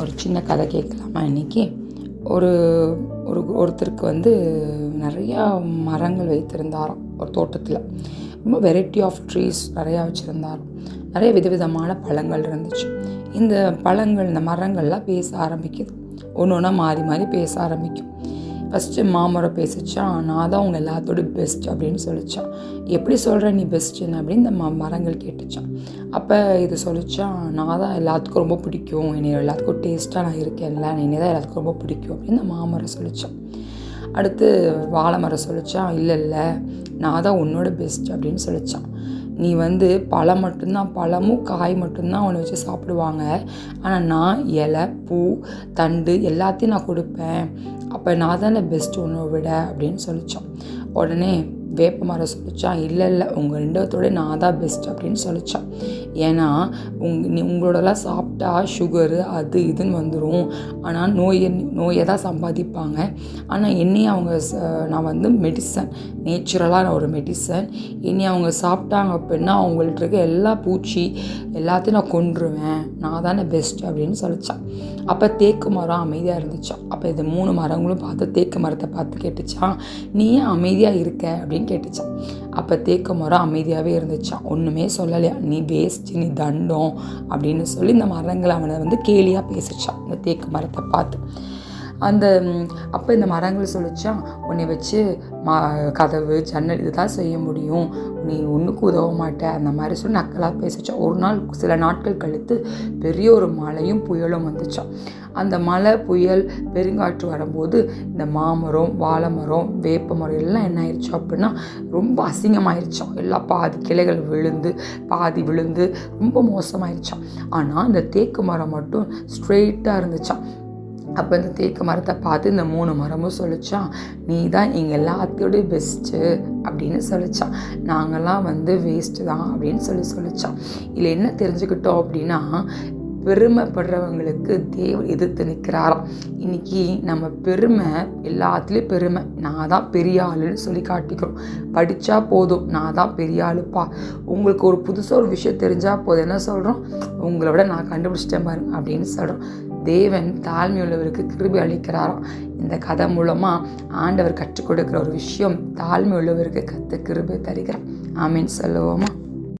ஒரு சின்ன கதை கேட்கலாமா இன்னைக்கு? ஒரு ஒரு ஒருத்தருக்கு வந்து நிறையா மரங்கள் வைத்திருந்தாராம் ஒரு தோட்டத்தில். ரொம்ப வெரைட்டி ஆஃப் ட்ரீஸ் நிறையா வச்சுருந்தாராம். நிறைய விதவிதமான பழங்கள் இருந்துச்சு. இந்த பழங்கள் இந்த மரங்கள்லாம் பேச ஆரம்பிக்குது. ஒன்று ஒன்றா மாறி மாறி பேச ஆரம்பிக்கும். ஃபஸ்ட்டு மாமரம் பேசிச்சான் நான் தான் உங்கள் எல்லாத்தோட பெஸ்ட் அப்படின்னு சொல்லிச்சான் எப்படி சொல்கிற நீ பெஸ்ட்டுன்னு அப்படின்னு இந்த ம மரங்கள் கேட்டுச்சான் அப்போ இது சொல்லிச்சான் நான் தான் எல்லாத்துக்கும் ரொம்ப பிடிக்கும். என்னை எல்லாத்துக்கும் டேஸ்ட்டாக நான் இருக்கேன்ல. என்னை தான் எல்லாத்துக்கும் ரொம்ப பிடிக்கும் அப்படின்னு இந்த மாமரம் சொல்லிச்சான் அடுத்து வாழை மரம் சொல்லிச்சான் இல்லை இல்லை. நான் தான் உன்னோட பெஸ்ட் அப்படின்னு சொல்லிச்சான் நீ வந்து பழம் மட்டும்தான் பழமும் காய் மட்டும்தான் உன்னை வச்சு சாப்பிடுவாங்க. ஆனால் நான் இலை பூ தண்டு எல்லாத்தையும் நான் கொடுப்பேன். அப்போ நான் தானே பெஸ்ட் உன்னை விட அப்படின்னு சொல்லித்தோம் உடனே வேப்ப மரம் சொல்லிச்சான் இல்லை இல்லை உங்கள் ரெண்டத்தோட நான் தான் பெஸ்ட் அப்படின்னு சொல்லிச்சான் ஏன்னா உங் உங்களோடலாம் சாப்பிட்டா சுகரு அது இதுன்னு வந்துடும் ஆனால் நோயை நோயை தான் சம்பாதிப்பாங்க. ஆனால் என்னையும் அவங்க ச- நான் வந்து மெடிசன் நேச்சுரலாக நான் ஒரு மெடிசன் என்னை அவங்க சாப்பிட்டாங்க அப்படின்னா அவங்கள்ட்ட இருக்க எல்லா பூச்சி எல்லாத்தையும் நான் கொன்றுவேன். நான் தானே பெஸ்ட் அப்படின்னு சொல்லிச்சான் அப்போ தேக்கு மரம் அமைதியாக இருந்துச்சான் அப்போ இது மூணு மரங்களும் பார்த்து தேக்கு மரத்தை பார்த்து கேட்டுச்சான் நீ ஏன் அமைதியாக இருக்க? அப்படின்னு கேட்டுச்சான் அப்போ தேக்கு மரம் அமைதியாகவே இருந்துச்சான் ஒன்றுமே சொல்லலையா. நீ வேஸ்ட் நீ தண்டம் அப்படின்னு சொல்லி இந்த மரங்களை அவனை வந்து கேலியாக பேசிச்சான் இந்த தேக்கு மரத்தை பார்த்து. அந்த அப்போ இந்த மரங்கள் சொல்லிச்சா? உன்னை வச்சு மா கதவு ஜன்னல் இதுதான் செய்ய முடியும். நீ ஒன்றுக்கு உதவ மாட்டேன் அந்த மாதிரி சொல்லி நக்கலாக பேசிச்சான் ஒரு நாள் சில நாட்கள் கழித்து பெரிய ஒரு மழையும் புயலும் வந்துச்சான் அந்த மழை புயல் பெருங்காற்று வரும்போது இந்த மாமரம் வாழை மரம் வேப்ப மரம் எல்லாம் என்ன ஆயிடுச்சோம் அப்படின்னா ரொம்ப அசிங்கமாயிருச்சோம் எல்லாம் பாதி கிளைகள் விழுந்து பாதி விழுந்து ரொம்ப மோசமாயிருச்சான் ஆனால் இந்த தேக்கு மரம் மட்டும் ஸ்ட்ரெயிட்டாக இருந்துச்சான் அப்போ இந்த தேக்கு மரத்தை பார்த்து இந்த மூணு மரமும் சொல்லிச்சான் நீ தான் எங்கள் எல்லாத்தையோடய பெஸ்ட்டு அப்படின்னு சொல்லிச்சான் நாங்கள்லாம் வந்து வேஸ்ட்டு தான் அப்படின்னு சொல்லி சொல்லிச்சான் இதில் என்ன தெரிஞ்சுக்கிட்டோம் அப்படின்னா பெருமைப்படுறவங்களுக்கு தேவர் எதிர்த்து நிற்கிறாராம். இன்னைக்கு நம்ம பெருமை எல்லாத்துலேயும் பெருமை. நான் தான் பெரிய ஆளுன்னு சொல்லி காட்டிக்கிறோம். படித்தா போதும் நான் தான் பெரிய ஆளுப்பா. உங்களுக்கு ஒரு புதுசாக ஒரு விஷயம் தெரிஞ்சால் போதும். என்ன சொல்கிறோம் உங்களை விட நான் கண்டுபிடிச்சிட்டேன் பாருங்க அப்படின்னு சொல்கிறோம் தேவன் தாழ்மையுள்ளவருக்கு கிருபி அளிக்கிறாராம் இந்த கதை மூலமாக ஆண்டவர் கற்றுக் கொடுக்குற ஒரு விஷயம் தாழ்மை உள்ளவருக்கு கத்து கிருபை தருகிறார். ஆமீன். சொல்லுவோமா?